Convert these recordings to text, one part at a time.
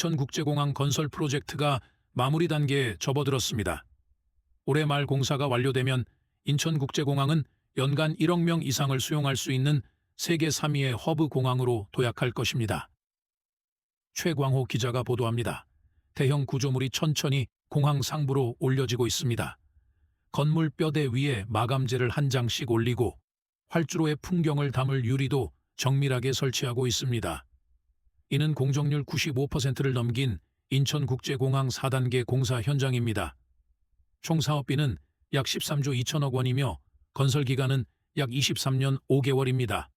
인천국제공항 건설 프로젝트가 마무리 단계에 접어들었습니다. 올해 말 공사가 완료되면 인천국제공항은 연간 1억 명 이상을 수용할 수 있는 세계 3위의 허브 공항으로 도약할 것입니다. 최광호 기자가 보도합니다. 대형 구조물이 천천히 공항 상부로 올려지고 있습니다. 건물 뼈대 위에 마감재를 한 장씩 올리고 활주로의 풍경을 담을 유리도 정밀하게 설치하고 있습니다. 이는 공정률 95%를 넘긴 인천국제공항 4단계 공사 현장입니다. 총 사업비는 약 13조 2천억 원이며 건설 기간은 약 23년 5개월입니다.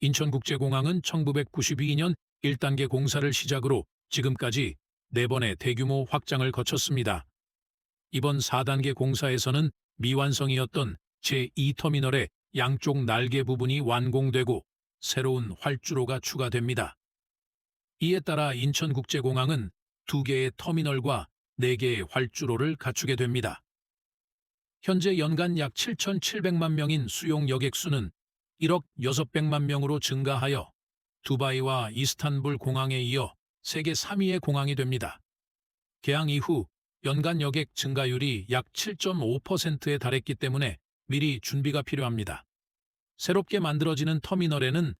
인천국제공항은 1992년 1단계 공사를 시작으로 지금까지 4번의 대규모 확장을 거쳤습니다. 이번 4단계 공사에서는 미완성이었던 제2터미널의 양쪽 날개 부분이 완공되고 새로운 활주로가 추가됩니다. 이에 따라 인천국제공항은 2개의 터미널과 4개의 활주로를 갖추게 됩니다. 현재 연간 약 7,700만 명인 수용 여객 수는 1억 600만 명으로 증가하여 두바이와 이스탄불 공항에 이어 세계 3위의 공항이 됩니다. 개항 이후 연간 여객 증가율이 약 7.5%에 달했기 때문에 미리 준비가 필요합니다. 새롭게 만들어지는 터미널에는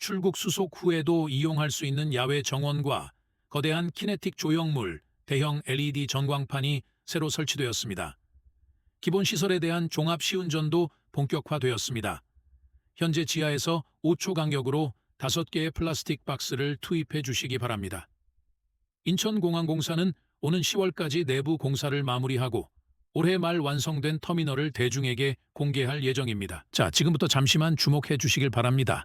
출국 수속 후에도 이용할 수 있는 야외 정원과 거대한 키네틱 조형물, 대형 LED 전광판이 새로 설치되었습니다. 기본 시설에 대한 종합 시운전도 본격화되었습니다. 현재 지하에서 5초 간격으로 5개의 플라스틱 박스를 투입해 주시기 바랍니다. 인천공항공사는 오는 10월까지 내부 공사를 마무리하고 올해 말 완성된 터미널을 대중에게 공개할 예정입니다. 자, 지금부터 잠시만 주목해 주시길 바랍니다.